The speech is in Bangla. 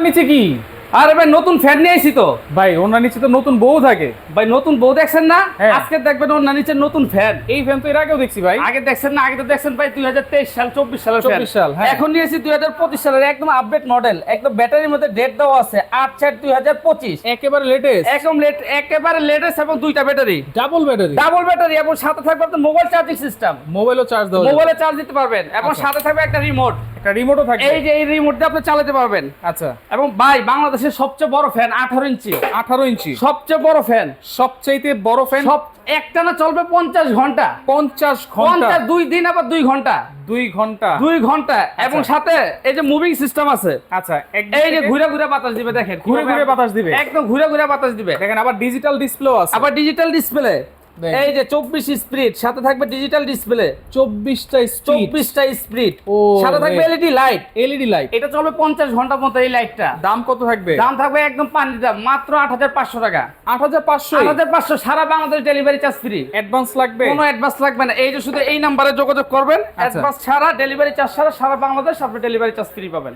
ওনার নিচে কি? আরে ভাই নতুন ফ্যান নিয়ে এসি তো। ভাই ওনার নিচে তো নতুন বউ থাকে। ভাই নতুন বউ দেখছেন না? হ্যাঁ। আজকে দেখবেন না নিচে নতুন ফ্যান এই ফ্যান তো এর আগেও দেখছি ভাই। আগে দেখছেন না? আগে তো দেখছেন ভাই দুই হাজার তেইশ সাল চব্বিশ সালের। 24 সাল, হ্যাঁ। এখন নিয়েছি দুই হাজার পঁচিশ সালের একদম আপডেট মডেল একদম ব্যাটারির মধ্যে ডেট দেওয়া আছে আট চার দুই হাজার পঁচিশ। একেবারে লেটেস্ট একদম লেট একেবারে লেটেস্ট এবং দুইটা battery double battery double battery এবং সাথে থাকবে আপনার মোবাইল চার্জিং সিস্টেম মোবাইলও চার্জ দেওয়া। মোবাইলে চার্জ দিতে পারবেন এবং আচ্ছা। সাথে থাকবে একটা রিমোট একটা রিমোটও থাকবে। এই যে এই রিমোট দিয়ে আপনি চালাতে পারবেন। আচ্ছা। এবং ভাই বাংলাদেশের সবচেয়ে বড় ফ্যান আঠারো ইঞ্চি। আঠারো ইঞ্চি। সবচেয়ে বড় ফ্যান সবচাইতে বড় ফ্যান সব একটানা চলবে পঞ্চাশ ঘণ্টা। পঞ্চাশ ঘণ্টা। পঞ্চাশ দুই দিন আবার দুই ঘণ্টা। দুই ঘণ্টা। দুই ঘণ্টা। এবং সাথে এই যে মুভিং সিস্টেম আছে। আচ্ছা এই যে ঘুরে ঘুরে বাতাস দিবে দেখেন। ঘুরে ঘুরে বাতাস দিবে। একদম ঘুরে ঘুরে বাতাস দিবে। দেখেন আবার ডিজিটাল ডিসপ্লেও আছে। আবার ডিজিটাল ডিসপ্লে। এই যে চব্বিশ স্প্রিট সাথে থাকবে ডিজিটাল ডিসপ্লে চব্বিশটা চব্বিশটা স্প্রিট সাথে থাকবে এলইডি লাইট এলইডি লাইট এটা চলবে পঞ্চাশ ঘণ্টার মতো এই লাইটটা দাম কত থাকবে? দাম থাকবে একদম পানি দাম মাত্র আট হাজার পাঁচশো টাকা। আট হাজার পাঁচশো? আট হাজার পাঁচশো সারা Bangladesh delivery charge free advance লাগবে? কোনো অ্যাডভান্স লাগবে না। এই যে শুধু এই নাম্বারে যোগাযোগ করবেন আচ্ছা। অ্যাডভান্স ছাড়া ডেলিভারি চার্জ ছাড়া সারা বাংলাদেশ আপনি ডেলিভারি চার্জ ফ্রি পাবেন।